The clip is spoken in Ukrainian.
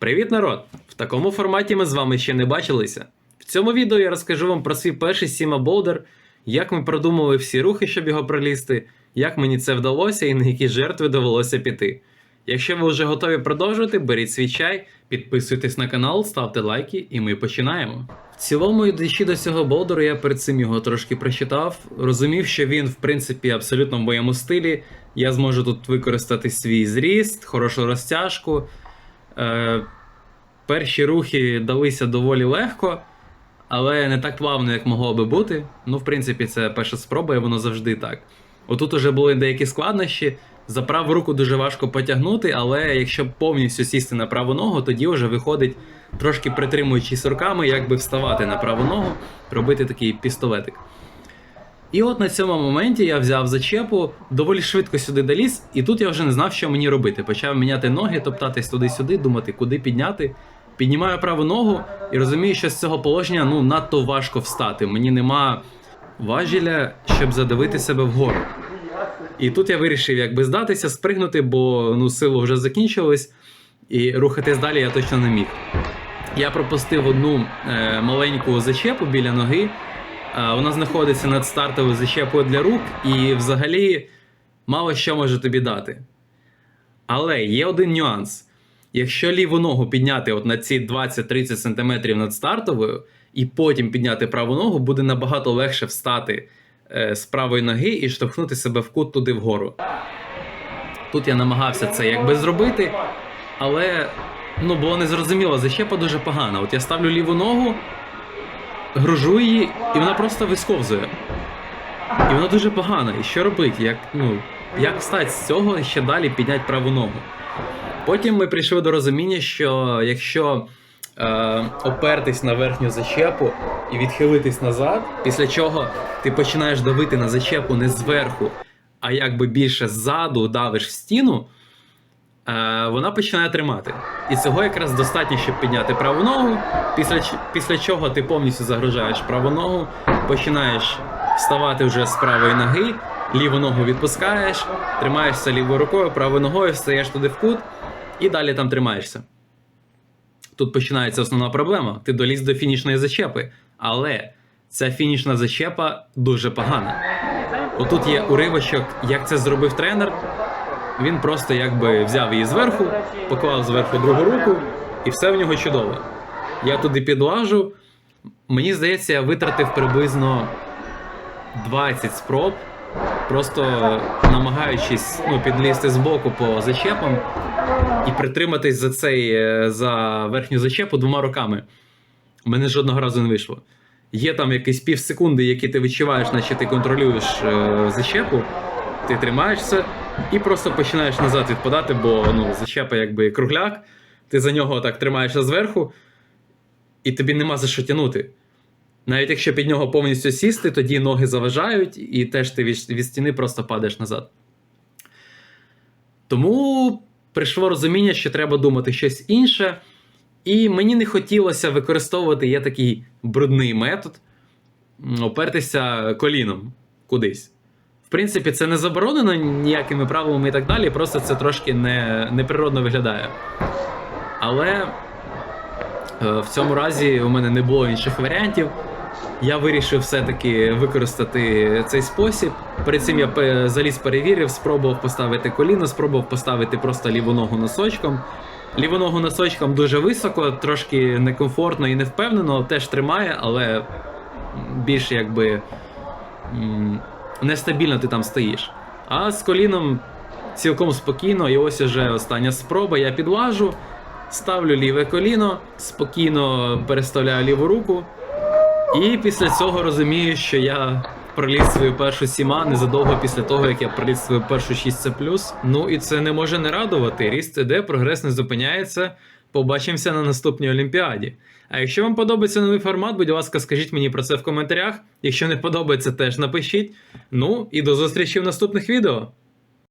Привіт, народ! В такому форматі ми з вами ще не бачилися. В цьому відео я розкажу вам про свій перший Сіма Болдер, як ми продумали всі рухи, щоб його пролізти, як мені це вдалося і на які жертви довелося піти. Якщо ви вже готові продовжувати, беріть свій чай, підписуйтесь на канал, ставте лайки, і ми починаємо. В цілому, йдучи до цього болдеру, я перед цим його трошки прочитав, розумів, що він, в принципі, абсолютно в моєму стилі. Я зможу тут використати свій зріст, хорошу розтяжку. Е, перші рухи далися доволі легко, але не так плавно, як могло би бути. Ну, в принципі, це перша спроба, і воно завжди так. Отут уже були деякі складнощі. За праву руку дуже важко потягнути, але якщо повністю сісти на праву ногу, тоді вже виходить, трошки притримуючись руками, якби вставати на праву ногу, робити такий пістолетик. І от на цьому моменті я взяв зачепу, доволі швидко сюди доліз, і тут я вже не знав, що мені робити. Почав міняти ноги, топтатись туди-сюди, думати, куди підняти. Піднімаю праву ногу і розумію, що з цього положення ну, надто важко встати. Мені нема важіля, щоб задавити себе вгору. І тут я вирішив якби здатися, спригнути, бо ну, силу вже закінчились, і рухатись далі я точно не міг. Я пропустив одну е, маленьку зачепу біля ноги. Е, Вона знаходиться над стартовою зачепою для рук, і взагалі мало що може тобі дати. Але є один нюанс. Якщо ліву ногу підняти от на ці 20-30 см над стартовою, і потім підняти праву ногу, буде набагато легше встати е, з правої ноги і штовхнути себе в кут туди вгору. Тут я намагався це якби зробити, але ну, було незрозуміло, зачепа дуже погана. От я ставлю ліву ногу, гружу її, і вона просто висковзує. І вона дуже погана. І що робити? Як, ну, як встати з цього і ще далі підняти праву ногу? Потім ми прийшли до розуміння, що якщо е, опертись на верхню зачепу і відхилитись назад, після чого ти починаєш давити на зачепу не зверху, а якби більше ззаду давиш в стіну, вона починає тримати. І цього якраз достатньо, щоб підняти праву ногу. Після, після чого ти повністю загружаєш праву ногу, починаєш вставати вже з правої ноги, ліву ногу відпускаєш, тримаєшся лівою рукою, правою ногою, встаєш туди в кут і далі там тримаєшся. Тут починається основна проблема. Ти доліз до фінішної зачепи, але ця фінішна зачепа дуже погана. Отут є уривочок, як це зробив тренер. Він просто якби взяв її зверху, поклав зверху другу руку, і все в нього чудово. Я туди підлажу. Мені здається, я витратив приблизно 20 спроб, просто намагаючись ну, підлізти з боку по зачепам і притриматись за цей е, за верхню зачепу двома руками. У мене жодного разу не вийшло. Є там якісь пів секунди, які ти відчуваєш, наче ти контролюєш е, зачепу, ти тримаєшся і просто починаєш назад відпадати, бо ну, зачепа якби кругляк, ти за нього так тримаєшся зверху, і тобі нема за що тягнути. Навіть якщо під нього повністю сісти, тоді ноги заважають, і теж ти від, від стіни просто падаєш назад. Тому прийшло розуміння, що треба думати щось інше. І мені не хотілося використовувати є такий брудний метод опертися коліном кудись. Принципі, це не заборонено ніякими правилами і так далі, просто це трошки не, неприродно виглядає. Але е, в цьому разі у мене не було інших варіантів. Я вирішив все-таки використати цей спосіб. Перед цим я заліз перевірив, спробував поставити коліно, спробував поставити просто ліву ногу носочком. Ліву ногу носочком дуже високо, трошки некомфортно і невпевнено, теж тримає, але більш якби нестабільно ти там стоїш. А з коліном цілком спокійно, і ось уже остання спроба. Я підлажу, ставлю ліве коліно, спокійно переставляю ліву руку. І після цього розумію, що я проліз свою першу сіма незадовго після того, як я проліз свою першу 6C+. Ну і це не може не радувати. Ріст іде, прогрес не зупиняється. Побачимося на наступній Олімпіаді. А якщо вам подобається новий формат, будь ласка, скажіть мені про це в коментарях. Якщо не подобається, теж напишіть. Ну і до зустрічі в наступних відео.